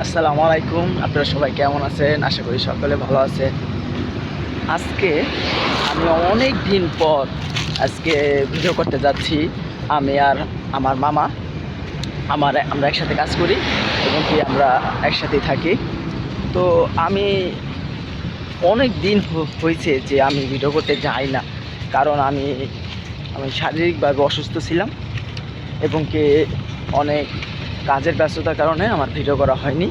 আসসালামু আলাইকুম, আপনারা সবাই কেমন আছেন? আশা করি সকলে ভালো আছেন। আজকে আমি অনেক দিন পর আজকে ভিডিও করতে যাচ্ছি। আমি আর আমার মামা, আমার আমরা একসাথে কাজ করি এবং কি আমরা একসাথেই থাকি। তো আমি অনেক দিন হয়েছে যে আমি ভিডিও করতে যাই না, কারণ আমি আমি শারীরিকভাবে অসুস্থ ছিলাম এবং কি অনেক কাজের ব্যস্ততার কারণে আমার ভিডিও করা হয়নি।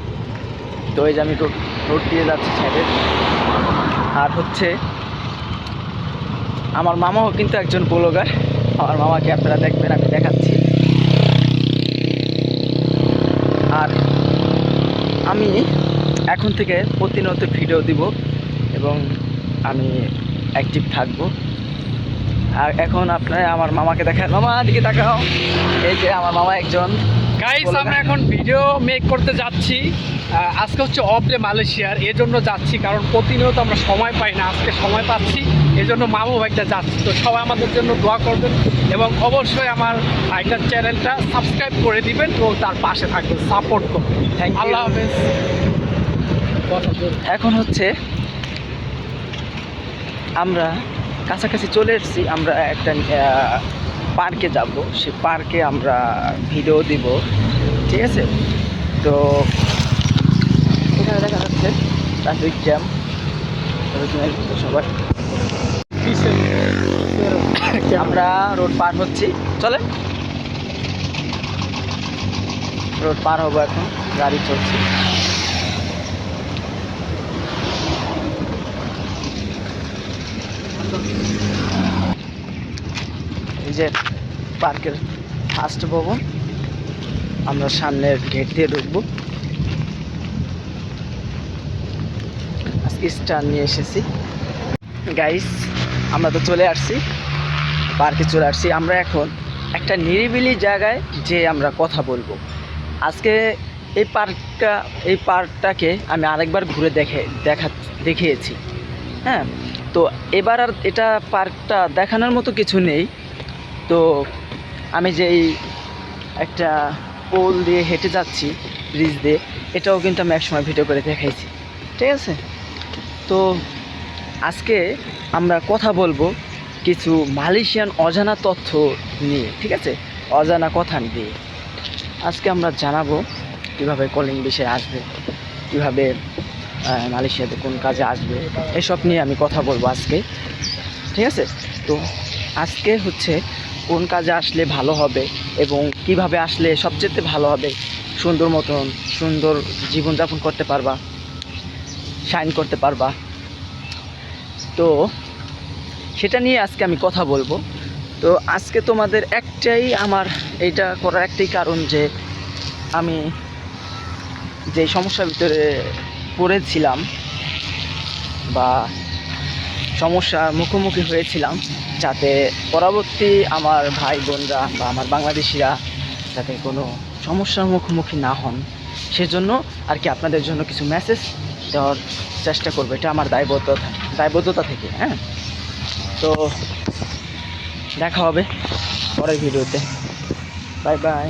তো এই যে আমি রোড দিয়ে যাচ্ছি সাইডে আর হচ্ছে, আমার মামাও কিন্তু একজন ব্লগার আমার মামাকে আপনারা দেখবেন, আমি দেখাচ্ছি। আর আমি এখন থেকে প্রতিনিয়ত ভিডিও দিব এবং আমি অ্যাক্টিভ থাকব। আর এখন আপনারা আমার মামাকে দেখান। মামা দিকে তাকাও। এই যে আমার মামা একজন। গাইস আমরা এখন ভিডিও মেক করতে যাচ্ছি। আজকে হচ্ছে অফ ডে মালয়েশিয়ার। এর জন্য যাচ্ছি কারণ প্রতিনিয়ত আমরা সময় পাই না। আজকে সময় পাচ্ছি। এই জন্য মামু ভাইটা যাচ্ছি। তো সবাই আমাদের জন্য দোয়া করবেন এবং অবশ্যই আমার একটা চ্যানেলটা সাবস্ক্রাইব করে দিবেন এবং তার পাশে থাকবেন। সাপোর্ট করবেন. আল্লাহ হাফেজ। এখন হচ্ছে আমরা কাছাকাছি চলে এসেছি, আমরা একটা পার্কে যাব। সে পার্কে আমরা ভিডিও দিব, ঠিক আছে? তো এখানে দেখা যাচ্ছে ট্রাফিক জ্যাম সবাই আমরা রোড পার হচ্ছি। চলে। রোড পার হব এখন, গাড়ি চলছে। এই যে পার্কের ফার্স্ট ভবন আমরা সামনের গেট দিয়ে ঢুকবো। স্টার নিয়ে এসেছি। গাইস আমরা তো চলে আসছি, পার্কে চলে আসছি। আমরা এখন একটা নিরিবিলি জায়গায় যে আমরা কথা বলব। আজকে এই পার্কটা, এই পার্কটাকে আমি আরেকবার ঘুরে দেখে, দেখা, দেখিয়েছি। হ্যাঁ তো এবার আর এটা পার্কটা দেখানোর মতো কিছু নেই। তো আমি যেই একটা পোল দিয়ে হেঁটে যাচ্ছি ব্রিজ দিয়ে, এটাও কিন্তু আমি একসময় ভিডিও করে দেখাইছি। ঠিক আছে? তো আজকে আমরা কথা বলব কিছু মালয়েশিয়ান অজানা তথ্য নিয়ে, ঠিক আছে? অজানা কথা দিয়ে আজকে আমরা জানাব কীভাবে কলিং বিষয়ে আসবে, কীভাবে মালয়েশিয়াতে কোন কাজে আসবে, এসব নিয়ে আমি কথা বলব আজকে। ঠিক আছে? তো আজকে হচ্ছে কোন কাজে আসলে ভালো হবে এবং কীভাবে আসলে সবচেয়ে ভালো হবে, সুন্দর মতন, সুন্দর জীবনযাপন করতে পারবা শাইন করতে পারবা। তো সেটা নিয়ে আজকে আমি কথা বলব। তো আজকে তোমাদের একটাই আমার এইটা করার একটাই কারণ যে আমি যে সমস্যার ভিতরে পড়েছিলাম বা সমস্যার মুখোমুখি হয়েছিলাম যাতে পরবর্তী আমার ভাই বোনরা বা আমার বাংলাদেশিরা যাতে কোনো সমস্যার মুখোমুখি না হন, সেজন্য আর কি আপনাদের জন্য কিছু মেসেজ দেওয়ার চেষ্টা করব। এটা আমার দায়বদ্ধতা দায়বদ্ধতা থেকে হ্যাঁ? তো দেখা হবে পরের ভিডিওতে। Bye bye